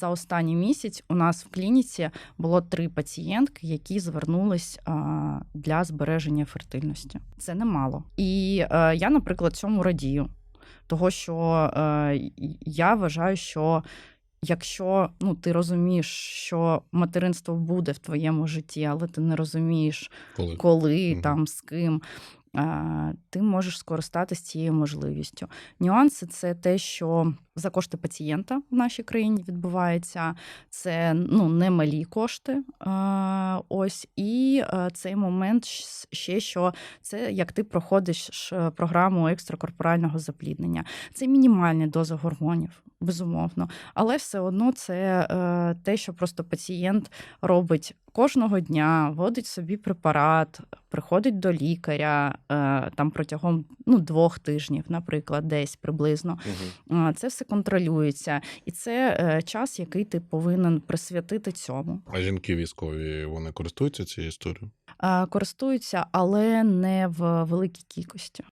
За останній місяць у нас в клініці було три пацієнтки, які звернулись для збереження фертильності. Це немало. І е, я, наприклад, цьому радію, того що е, я вважаю, що. Якщо ну ти розумієш, що материнство буде в твоєму житті, але ти не розумієш, Коли? коли Мгм. там з ким, ти можеш скористатися цією можливістю. Нюанси це те, що за кошти пацієнта в нашій країні відбувається. Це ну не малі кошти. Ось і цей момент ще, що це як ти проходиш програму екстракорпорального запліднення. Це мінімальні дози гормонів, безумовно. Але все одно це е, те, що просто пацієнт робить кожного дня, вводить собі препарат, приходить до лікаря е, там протягом ну, двох тижнів, наприклад, десь приблизно. Е, Це все контролюється, і це е, час, який ти повинен присвятити цьому. А жінки військові вони користуються цією історією? Користуються, але не в великій кількості.